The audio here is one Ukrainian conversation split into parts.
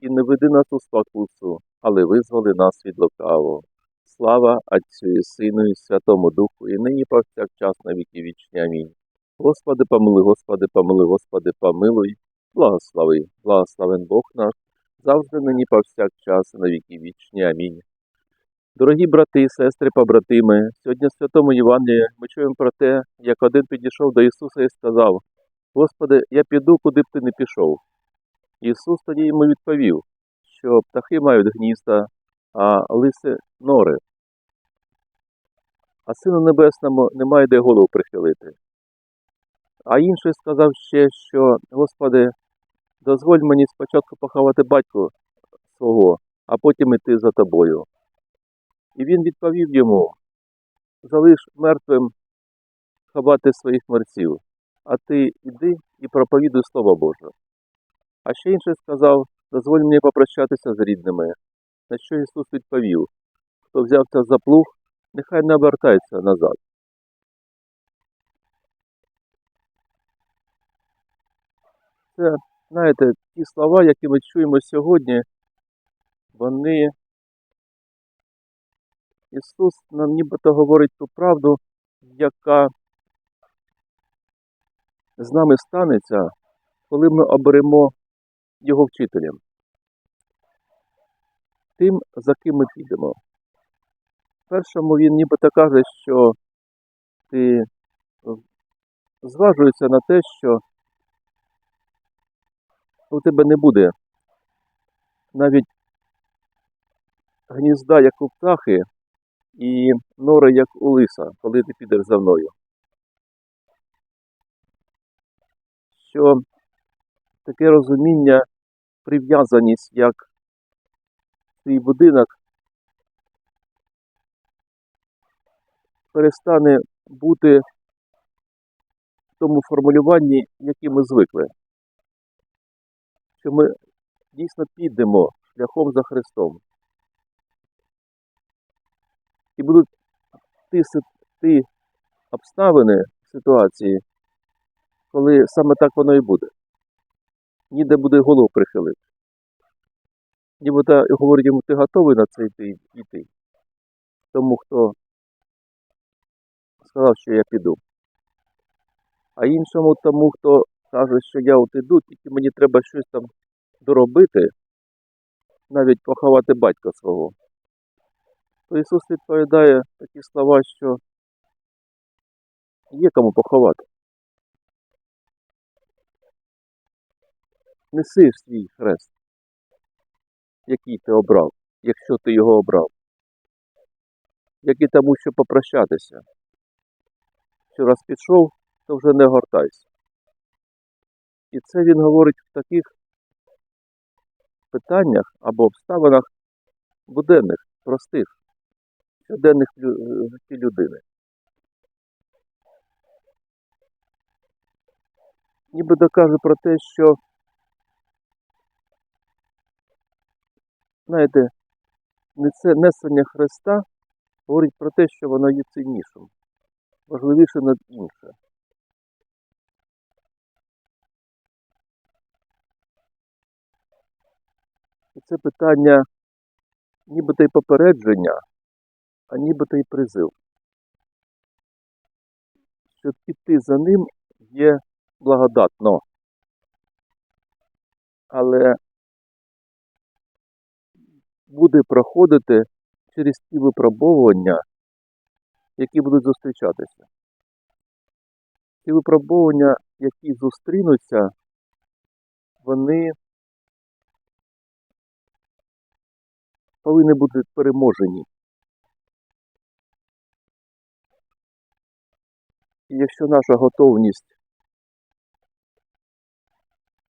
і не веди нас у спокусу, але визволи нас від лукавого. Слава Отцю і Сину і Святому Духу, і нині повсякчас на віки вічні. Амінь. Господи, помилуй, Господи, помилуй, Господи, помилуй, благослови, благословен Бог наш, завжди нині повсякчас на віки вічні. Амінь. Дорогі брати, сестри, побратими, сьогодні в Святому Євангелії ми чуємо про те, як один підійшов до Ісуса і сказав: Господи, я піду, куди б ти не пішов. Ісус тоді йому відповів, що птахи мають гнізда, а лиси нори. А Сину Небесному немає де голову прихилити. А інший сказав ще, що Господи, дозволь мені спочатку поховати батька свого, а потім іти за тобою. І він відповів йому: залиш мертвим ховати своїх мерців, а ти іди і проповідуй Слово Боже. А ще інший сказав: дозволь мені попрощатися з рідними. На що Ісус відповів: хто взявся за плуг, нехай не обертається назад. Це, знаєте, ті слова, які ми чуємо сьогодні, вони Ісус нам нібито говорить ту правду, яка з нами станеться, коли ми оберемо Його вчителем. Тим, за ким ми підемо. Першому він нібито каже, що ти зважуєшся на те, що у тебе не буде навіть гнізда, як у птахи, і нори, як у лиса, коли ти підеш за мною. Що таке розуміння, прив'язаність як свій будинок перестане бути в тому формулюванні, яке ми звикли. Що ми дійсно підемо шляхом за Христом. І будуть ті, ті обставини ситуації, коли саме так воно і буде. Ніде буде голову прихилити. Нібито говорить йому, ти готовий на це йти йти. Тому хто сказав, що я піду. А іншому тому, хто каже, що я от іду, тільки мені треба щось там доробити, навіть поховати батька свого. То Ісус відповідає такі слова, що є кому поховати. Неси свій хрест, який ти обрав, якщо ти його обрав, як і тому, що попрощатися. Що раз пішов, то вже не гортайся. І це він говорить в таких питаннях або обставинах буденних, простих, щоденних житті людини. Ніби докаже про те, що, знаєте, несення Христа говорить про те, що воно є ціннішим, важливіше над інше. І це питання нібито й попередження, а нібито й призив. Щоб піти за ним є благодатно. Але буде проходити через ті випробовування, які будуть зустрічатися. Ті випробовування, які зустрінуться, вони повинні бути переможені. І якщо наша готовність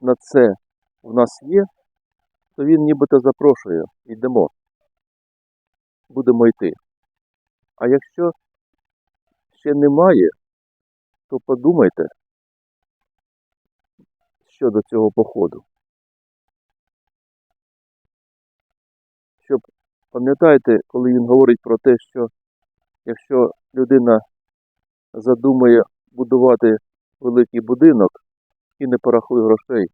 на це в нас є, то він нібито запрошує, йдемо. будемо йти. А якщо ще немає, то подумайте щодо цього походу. Щоб пам'ятаєте, коли він говорить про те, що якщо людина задумує будувати великий будинок і не порахує грошей,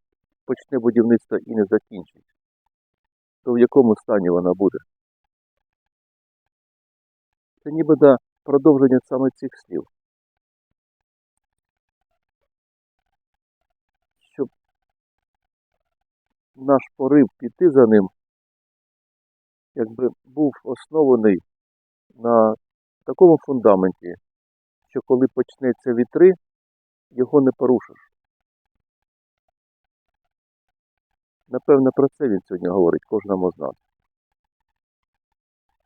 почне будівництво і не закінчить, то в якому стані вона буде? Це ніби да продовження саме цих слів. Щоб наш порив піти за ним, якби був оснований на такому фундаменті, що коли почнеться вітри, його не порушиш. Напевно, про це він сьогодні говорить кожному з нас.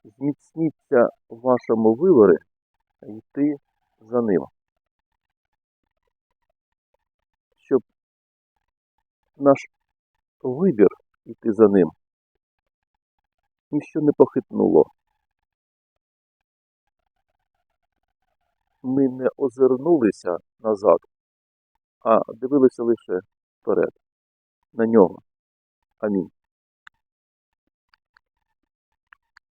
Зміцніться в вашому виборі йти за ним. Щоб наш вибір йти за ним ніщо не похитнуло. Ми не озирнулися назад, а дивилися лише вперед, на нього. Амінь.